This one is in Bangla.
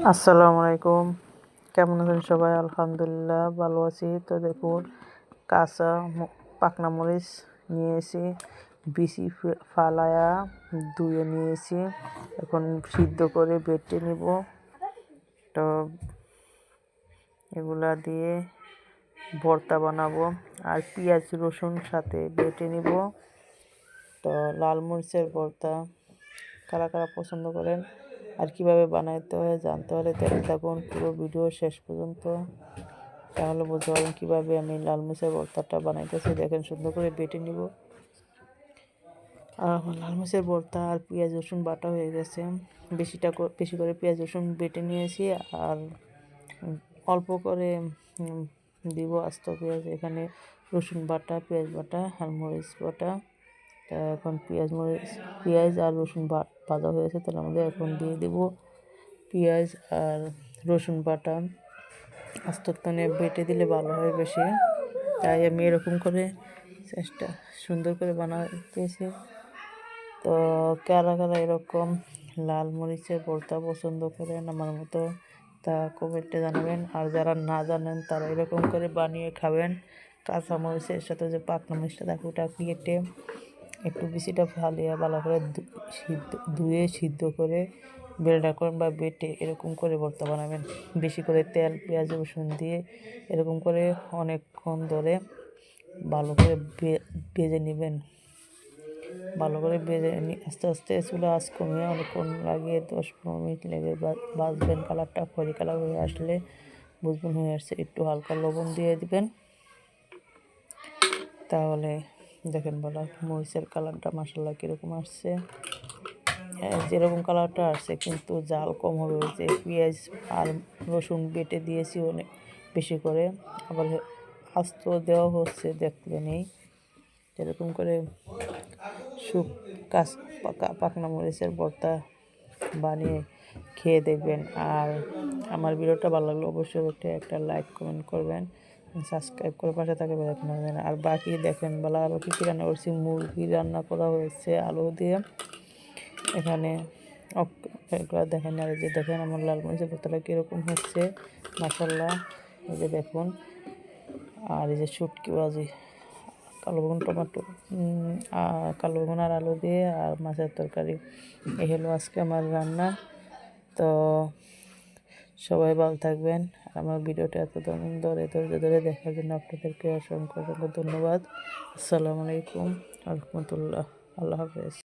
আসসালামু আলাইকুম। কেমন আছেন সবাই? আলহামদুলিল্লাহ ভালো আছি। তো দেখুন, কাঁচা পাকনা মরিচ নিয়েছি, বিচি ফালায়া ধুয়ে নিয়েছি। এখন সিদ্ধ করে বেটে নিব। তো এগুলা দিয়ে ভর্তা বানাবো আর পেঁয়াজ রসুন সাথে বেটে নিব। তো লাল মরিচের ভর্তা, কারা কারা পছন্দ করেন আর কীভাবে বানাইতে হয় জানতে হলে দেখতে থাকুন। পুরো ভিডিও শেষ পর্যন্ত। তাহলে বুঝতে পারবেন কীভাবে আমি লাল মরিচের ভর্তাটা বানাইতেছি। দেখেন সুন্দর করে বেটে নিব। আর আমার লাল মরিচের ভর্তা আর পেঁয়াজ, রসুন বাটা হয়ে গেছে। বেশিটা বেশি করে পেঁয়াজ, রসুন বেটে নিয়েছি। আর অল্প করে দিব আস্ত পেঁয়াজ। এখানে রসুন বাটা, পেঁয়াজ বাটা আর মরিচ বাটা। এখন পেঁয়াজ মরিচ, পেঁয়াজ আর রসুন ভাজা হয়েছে, তাহলে আমাদের এখন দিয়ে দেব পেঁয়াজ আর রসুন বাটা। আস্ততানে বেটে দিলে ভালো হয় বেশি। তাই আমি এরকম করে চেষ্টা সুন্দর করে বানাতেছি তো কারা কারা এরকম লাল মরিচের ভর্তা পছন্দ করেন আমার মতো, তা কমেন্টে জানাবেন। আর যারা না জানেন, তারা এরকম করে বানিয়ে খাবেন। কাঁচা মরিচের সাথে যে পাকনা মরিচটা থাকে ওটা কেটে একটু বেশিটা ফালিয়ে ভালো করে সিদ্ধ, ধুয়ে সিদ্ধ করে বেলটা করেন বা বেটে এরকম করে ভর্তা বানাবেন। বেশি করে তেল, পেঁয়াজ, রসুন দিয়ে এরকম করে অনেকক্ষণ ধরে ভালো করে ভেজে নেবেন। ভালো করে ভেজে আস্তে আস্তে চুলা আঁচ কমিয়ে অনেকক্ষণ লাগিয়ে দশ পনেরো মিনিট লেগে বা- ভাজবেন কালারটা খড়ি কালার হয়ে আসলে বুঝবেন হয়ে আসছে। একটু হালকা লবণ দিয়ে দিবেন। তাহলে দেখেন বলা মরিচের কালারটা মাসাল্লাহ কীরকম আসছে। হ্যাঁ, যেরকম কালারটা আসছে কিন্তু জাল কম হবে যে পেঁয়াজ আর রসুন বেটে দিয়েছি অনেক বেশি করে। আবার আস্ত দেওয়া হচ্ছে দেখলে নেই। এরকম করে শুক কাঁচ পাকা পাকনা মরিচের ভর্তা বানিয়ে খেয়ে দেখবেন। আর আমার ভিডিওটা ভালো লাগলে অবশ্যই একটা লাইক কমেন্ট করবেন। সাবস্ক্রাইব করে পাশে থাকে হবে আর বাকি দেখেন, বেলা আরও কী কী রান্না করছি, মুরগি রান্না করা হয়েছে, আলু দিয়ে। এখানে এগুলা দেখেন আর যে দেখেন আমার লাল মরিচের কীরকম হচ্ছে মাসাল্লাহ এই যে দেখুন, আর এই যে শুটকি বাজি কালো বেগুন, টমেটো কালো বেগুন আর আলু দিয়ে, আর মাছের তরকারি। এই হলো আজকে আমার রান্না। তো সবাই ভালো থাকবেন। আমার ভিডিওটা এত ধরে ধরে ধরে দেখার জন্য আপনাদেরকে অসংখ্য অসংখ্য ধন্যবাদ। আসসালামু আলাইকুম। রহমতুল্লাহ আল্লাহ হাফেজ।